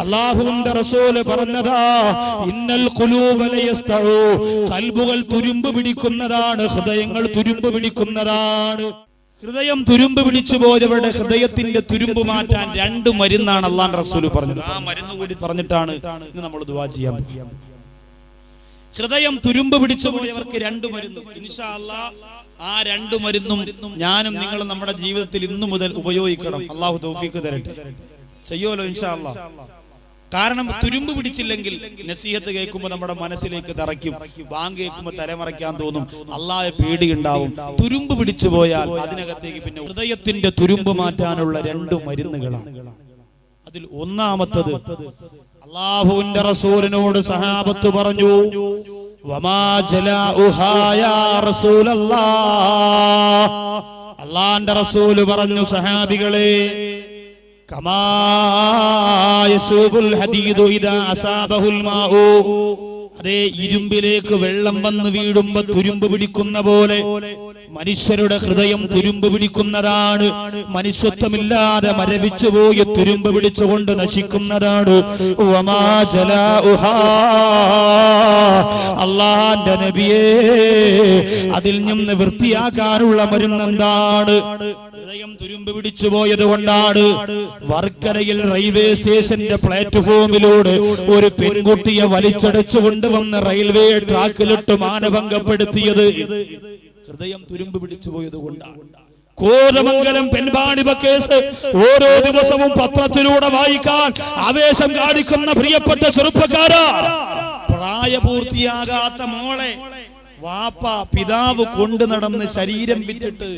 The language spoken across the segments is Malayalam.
അള്ളാഹുവിന്റെ റസൂൽ പറഞ്ഞതാ ഇന്നൽ ഖുലൂബ ലയസ്തഉ കൽബുകൾ തുരുമ്പ് പിടിക്കുന്നതാണ് ഹൃദയങ്ങൾ തുരുമ്പ് പിടിക്കുന്നതാണ്. ഹൃദയം തുരുമ്പ് പിടിച്ചു പോയവരുടെ ഹൃദയത്തിന്റെ തുരുമ്പ് മാറ്റാൻ രണ്ട് മരുന്നാണ് അള്ളാൻ റസൂൽ പറഞ്ഞത്. ആ മരുന്ന് കൂടി പറഞ്ഞിട്ടാണ് ഇന്ന് നമ്മൾ ദുവാ ചെയ്യാൻ ഹൃദയം തുരുമ്പ് പിടിച്ചു പോയവർക്ക് രണ്ട് മരുന്ന്. ഇൻഷാ ആ രണ്ട് മരുന്നും ഞാനും നിങ്ങളും നമ്മുടെ ജീവിതത്തിൽ ഇന്നു മുതൽ ഉപയോഗിക്കണം. അള്ളാഹു തൗഫീക്ക് തരട്ടെ. ചെയ്യുമല്ലോ ഇൻഷാല്ല കാരണം തുരുമ്പ് പിടിച്ചില്ലെങ്കിൽ നസീഹത്ത് കേൾക്കുമ്പോൾ നമ്മുടെ മനസ്സിലേക്ക് തറയ്ക്കും. ബാങ്ക് കേൾക്കുമ്പോൾ തലമറയ്ക്കാൻ തോന്നും. അള്ളാഹെ പേടിയുണ്ടാവും. തുരുമ്പ് പിടിച്ചു പോയാൽ അതിനകത്തേക്ക് പിന്നെ ഹൃദയത്തിന്റെ തുരുമ്പ് മാറ്റാനുള്ള രണ്ട് മരുന്നുകളാണ്. അതിൽ ഒന്നാമത്തത് അള്ളാഹുവിന്റെ റസൂലിനോട് സഹാബത്ത് പറഞ്ഞു. അള്ളാന്റെ റസൂൽ പറഞ്ഞു സഹാബികളെ അതേ ഇരുമ്പിലേക്ക് വെള്ളം വന്ന് വീഴുമ്പോ തുരുമ്പ് പിടിക്കുന്ന പോലെ മനുഷ്യരുടെ ഹൃദയം തുരുമ്പ് പിടിക്കുന്നതാണ്. മനുഷ്യത്വമില്ലാതെ മരവിച്ചു പോയി തുരുമ്പ് പിടിച്ചുകൊണ്ട് നശിക്കുന്നതാണ്. അള്ളാന്റെ നബിയേ അതിൽ നിന്ന് വൃത്തിയാക്കാനുള്ള മരുന്നെന്താണ് ഹൃദയം തുരുമ്പ് പിടിച്ചു പോയത് കൊണ്ടാണ്. വർക്കരയിൽ റെയിൽവേ സ്റ്റേഷന്റെ പ്ലാറ്റ്ഫോമിലൂടെ ഒരു പെൺകുട്ടിയെ വലിച്ചടച്ചു കൊണ്ടുവന്ന് റെയിൽവേ ട്രാക്കിലിട്ട് മാനഭംഗപ്പെടുത്തിയത്. ഹൃദയം തുരുമ്പ് പിടിച്ചു പോയത് കൊണ്ടാണ് കോരമംഗലം പെൺപാണിപ കേസ് ഓരോ ദിവസവും പത്രത്തിലൂടെ വായിക്കാൻ ആവേശം കാണിക്കുന്ന പ്രിയപ്പെട്ട ചെറുപ്പക്കാരാ. പ്രായപൂർത്തിയാകാത്ത മോളെ വാപ്പ പിതാവ് കൊണ്ടു നടന്ന് ശരീരം വിറ്റിട്ട്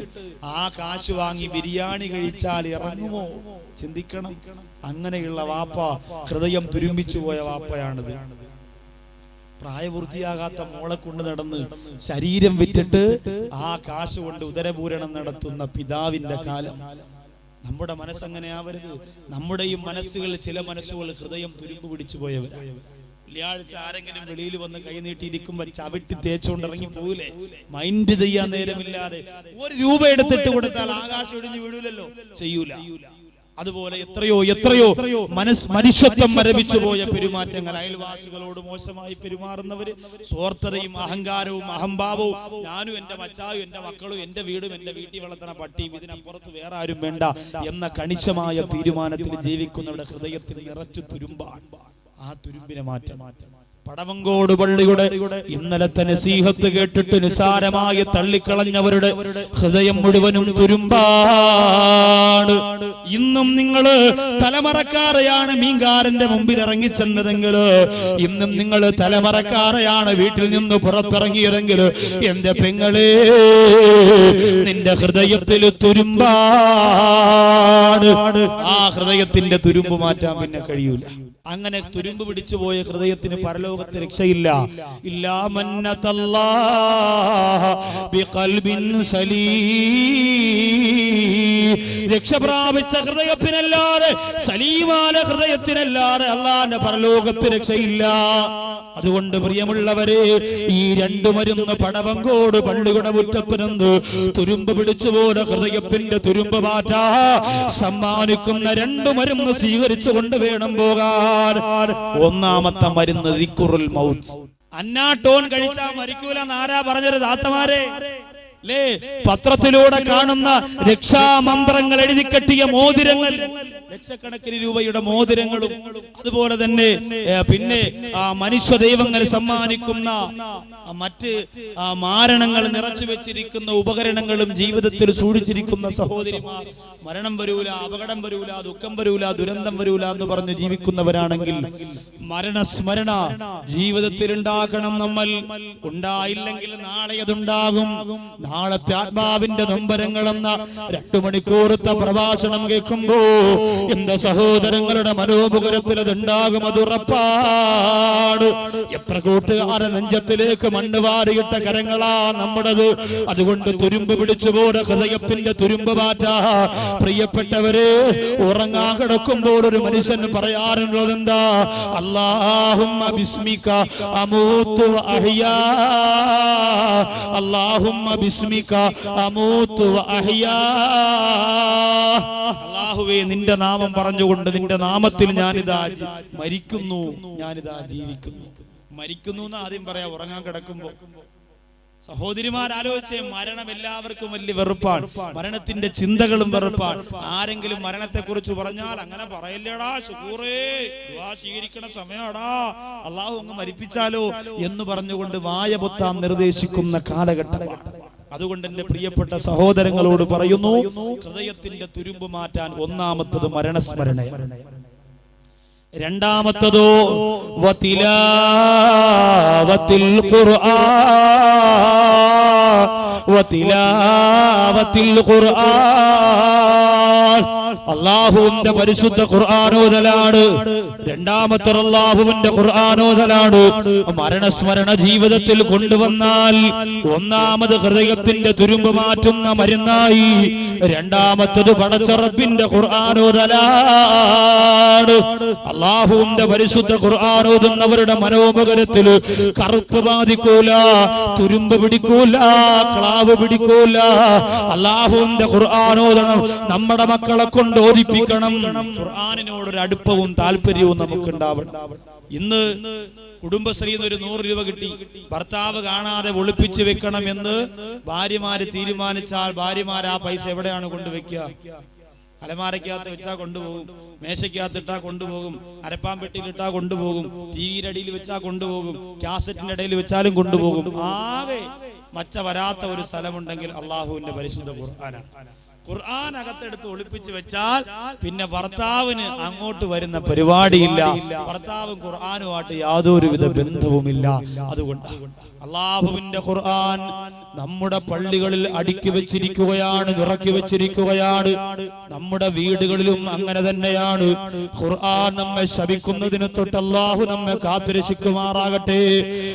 ആ കാശ് വാങ്ങി ബിരിയാണി കഴിച്ചാൽ ഇറങ്ങുമോ? ചിന്തിക്കണം. അങ്ങനെയുള്ള വാപ്പ ഹൃദയം തുരുമ്പിച്ചു പോയ വാപ്പയാണിത്. പ്രായപൂർത്തിയാകാത്ത മോളെ കൊണ്ട് നടന്ന് ശരീരം വിറ്റിട്ട് ആ കാശ് കൊണ്ട് ഉദരപൂരണം നടത്തുന്ന പിതാവിന്റെ കാലം. നമ്മുടെ മനസ്സങ്ങനെ ആവരുത് നമ്മുടെയും മനസ്സുകൾ ചില മനസ്സുകൾ ഹൃദയം തുരുമ്പ് പിടിച്ചു പോയവരാണ് വെള്ളിയാഴ്ച ആരെങ്കിലും വെളിയിൽ വന്ന് കൈ നീട്ടിയിരിക്കുമ്പോ ചവിട്ടി തേച്ചുകൊണ്ട് ഇറങ്ങി പോകില്ലേ മൈൻഡ് ചെയ്യാൻ നേരമില്ലാതെ ഒരു രൂപ എടുത്തിട്ട് കൊടുത്താൽ ആകാശം ഒടിഞ്ഞു വീഴൂലല്ലോ? ചെയ്യൂല. അതുപോലെ എത്രയോ എത്രയോ മനസ് മനുഷ്യത്വം മരവിച്ചു പോയ പെരുമാറ്റങ്ങൾ അയൽവാസികളോട് മോശമായി പെരുമാറുന്നവര് സ്വാർത്ഥതയും അഹങ്കാരവും അഹംഭാവവും ഞാനും എന്റെ മച്ചാവും എന്റെ മക്കളും എന്റെ വീടും എന്റെ വീട്ടിൽ വളർത്തുന്ന പട്ടിയും ഇതിനപ്പുറത്ത് വേറെ ആരും വേണ്ട എന്ന കണിശമായ തീരുമാനത്തിൽ ജീവിക്കുന്നവരുടെ ഹൃദയത്തിൽ നിറച്ചു തുരുമ്പാണ്. ആ തുരുമ്പിനെ മാറ്റം മാറ്റം പടവങ്കോട് പള്ളിയുടെ ഇന്നലത്തെ നസീഹത്ത് കേട്ടിട്ട് നിസാരമായി തള്ളിക്കളഞ്ഞവരുടെ ഹൃദയം മുഴുവനും തുരുമ്പാണ്. ഇന്നും നിങ്ങൾ തലമറക്കാരെയാണ് മീങ്കാരന്റെ മുമ്പിൽ ഇറങ്ങിച്ചെന്നതെങ്കിൽ ഇന്നും നിങ്ങൾ തലമറക്കാരെയാണ് വീട്ടിൽ നിന്ന് പുറത്തിറങ്ങിയതെങ്കിൽ എന്റെ പെങ്ങളെ നിന്റെ ഹൃദയത്തിൽ തുരുമ്പാണ്. ആ ഹൃദയത്തിന്റെ തുരുമ്പ് മാറ്റാൻ പിന്നെ കഴിയൂല. അങ്ങനെ തുരുമ്പ് പിടിച്ചു പോയ ഹൃദയത്തിന് പരലോകത്ത് രക്ഷയില്ല. രക്ഷ പ്രാപിച്ച ഹൃദയത്തിനല്ലാതെ സലീമാല ഹൃദയത്തിനല്ലാതെ അള്ളാന്റെ പരലോകത്ത് രക്ഷയില്ല. അതുകൊണ്ട് പ്രിയമുള്ളവരെ ഈ രണ്ടു മരുന്ന് പടവങ്കോട് പള്ളിയുടെ മുറ്റത്ത് നിന്ന് തുരുമ്പ് പിടിച്ചുപോലെ ഹൃദയത്തിന്റെ തുരുമ്പ് മാറ്റാ. സമ്മാനിക്കുന്ന രണ്ടു മരുന്ന് സ്വീകരിച്ചു കൊണ്ട് വേണം പോകാൻ. ഒന്നാമത്തെ മരുന്ന് ദിക്കുറുൽ മൗത്ത്. ടോൺ കഴിച്ചാ മരിക്കൂല നാരാ പറഞ്ഞത് താത്തമാരെ ലേ പത്രത്തിലൂടെ കാണുന്ന രക്ഷാമന്ത്രങ്ങൾ എഴുതി കെട്ടിയ മോതിരങ്ങൾ. ലക്ഷക്കണക്കിന് രൂപയുടെ മോതിരങ്ങളും. അതുപോലെ തന്നെ പിന്നെ ആ മനുഷ്യ ദൈവങ്ങൾ സമ്മാനിക്കുന്ന മറ്റ് ആ മാരണങ്ങൾ നിറച്ചു വെച്ചിരിക്കുന്ന ഉപകരണങ്ങളും ജീവിതത്തിൽ സൂക്ഷിച്ചിരിക്കുന്ന സഹോദരിമാർ. മരണം വരൂല അപകടം വരൂല ദുഃഖം വരൂല ദുരന്തം വരൂല എന്ന് പറഞ്ഞ് ജീവിക്കുന്നവരാണെങ്കിൽ മരണസ്മരണ ജീവിതത്തിൽ ഉണ്ടാക്കണം നമ്മൾ. ഉണ്ടായില്ലെങ്കിൽ നാളെ അതുണ്ടാകും. നാളത്തെ ആത്മാവിന്റെ നൊമ്പരങ്ങളെന്ന രണ്ടു മണിക്കൂറത്തെ പ്രഭാഷണം കേൾക്കുമ്പോ എന്റെ സഹോദരങ്ങളുടെ മനോമുഖരത്തിൽ അതുണ്ടാകും അത് ഉറപ്പാണ്. എത്ര കൂട്ടുകാര നെഞ്ചത്തിലേക്ക് മണ്ണ് വാരിയിട്ട കരങ്ങളാ നമ്മുടേത്. അതുകൊണ്ട് തുരുമ്പ് പിടിച്ചു പോലെ ഹൃദയത്തിന്റെ തുരുമ്പ് മാറ്റാ പ്രിയപ്പെട്ടവരെ ഉറങ്ങാൻ കിടക്കുമ്പോൾ ഒരു മനുഷ്യൻ പറയാറുള്ളത് എന്താ? അള്ളാഹുമ്മ ബിസ്മിക അമൂത്തു വ അഹ്യാ. അള്ളാഹുമ്മ ബിസ്മിക ബിസ്മിക അമൂതു വഅഹ്യാ അല്ലാഹുവേ നിന്റെ നാമം പറഞ്ഞുകൊണ്ട് നിന്റെ നാമത്തിൽ ഞാനിതാ മരിക്കുന്നു ഞാനിതാ ജീവിക്കുന്നു. മരിക്കുന്നു എന്ന് ആദ്യം പറയാ ഉറങ്ങാൻ കിടക്കുമ്പോ. സഹോദരിമാർ ആലോചിച്ചേ മരണം എല്ലാവർക്കും വലിയ വെറുപ്പാണ്. മരണത്തിന്റെ ചിന്തകളും വെറുപ്പാണ്. ആരെങ്കിലും മരണത്തെ കുറിച്ച് പറഞ്ഞാൽ അങ്ങനെ പറയല്ലേടാ ഷുക്കൂറേ. സ്വീകരിക്കണ സമയാടാ. അള്ളാഹു അങ്ങ് മരിപ്പിച്ചാലോ എന്ന് പറഞ്ഞുകൊണ്ട് വായ പൊത്താൻ നിർദ്ദേശിക്കുന്ന കാലഘട്ടമാണ്. അതുകൊണ്ട് എന്റെ പ്രിയപ്പെട്ട സഹോദരങ്ങളോട് പറയുന്നു ഹൃദയത്തിന്റെ തുരുമ്പ് മാറ്റാൻ ഒന്നാമത്തത് മരണസ്മരണയാണ് രണ്ടാമത്തതോ വതിലാവത്തിൽ ഖുർആൻ വതിലാവത്തിൽ ഖുർആൻ. അള്ളാഹുവിന്റെ പരിശുദ്ധ ഖുർആാനോദലാണ് രണ്ടാമത്തെ അള്ളാഹുവിന്റെ ഖുർആാനോദലാണ് മരണസ്മരണ ജീവിതത്തിൽ കൊണ്ടുവന്നാൽ ഒന്നാമത് ഹൃദയത്തിന്റെ തുരുമ്പ് മാറ്റുന്ന മരുന്നായി രണ്ടാമത്തത് പടച്ചറപ്പിന്റെ ഖുർആാനോദലാണ് അള്ളാഹുവിന്റെ പരിശുദ്ധ ഖുർആാനോതുന്നവരുടെ മനോപകരത്തിൽ കറുപ്പ് ബാധിക്കൂല തുരുമ്പ് പിടിക്കൂല ക്ലാവ് പിടിക്കൂല. അള്ളാഹുവിന്റെ ഖുർആാനോദനം നമ്മുടെ മക്കളെ കൊണ്ട് ഓദിപ്പിക്കണം ഖുർആാനിനോട് ഒരു അടുപ്പവും താല്പര്യവും നമുക്ക് ഉണ്ടാവണം ഇന്ന് കുടുംബശ്രീന്ന് ഒരു നൂറ് രൂപ കിട്ടി. ഭർത്താവ് കാണാതെ ഒളിപ്പിച്ചു വെക്കണം എന്ന് ഭാര്യമാര് തീരുമാനിച്ചാൽ ഭാര്യമാർ ആ പൈസ എവിടെയാണ് കൊണ്ടുവെക്കുക അലമാരക്കകത്ത് വെച്ചാൽ കൊണ്ടുപോകും. മേശയ്ക്കകത്തിട്ടാ കൊണ്ടുപോകും. അരപ്പാൻ പെട്ടിയിലിട്ടാ കൊണ്ടുപോകും. ടി വിയുടെ അടിയിൽ വെച്ചാൽ കൊണ്ടുപോകും. കാസറ്റിന്റെ ഇടയിൽ വെച്ചാലും കൊണ്ടുപോകും. ആകെ മച്ച വരാത്ത ഒരു സ്ഥലമുണ്ടെങ്കിൽ അള്ളാഹുവിന്റെ പരിശുദ്ധ ഖുർആനാണ്. ഖുർആൻ അകത്തെടുത്ത് ഒളിപ്പിച്ചു വെച്ചാൽ പിന്നെ ഭർത്താവിന് അങ്ങോട്ട് വരുന്ന പരിപാടിയില്ല. ഭർത്താവും ഖുർആനുമായിട്ട് യാതൊരുവിധ ബന്ധവുമില്ല. അതുകൊണ്ട് അള്ളാഹുവിന്റെ ഖുർആൻ നമ്മുടെ പള്ളികളിൽ അടുക്കി വെച്ചിരിക്കുകയാണ് നിറക്കി വെച്ചിരിക്കുകയാണ്. നമ്മുടെ വീടുകളിലും അങ്ങനെ തന്നെയാണ്. ഖുർആൻ നമ്മെ ശപിക്കുന്നതിന് തൊട്ട് അള്ളാഹു നമ്മെ കാത്തുരക്ഷിക്കുമാറാകട്ടെ.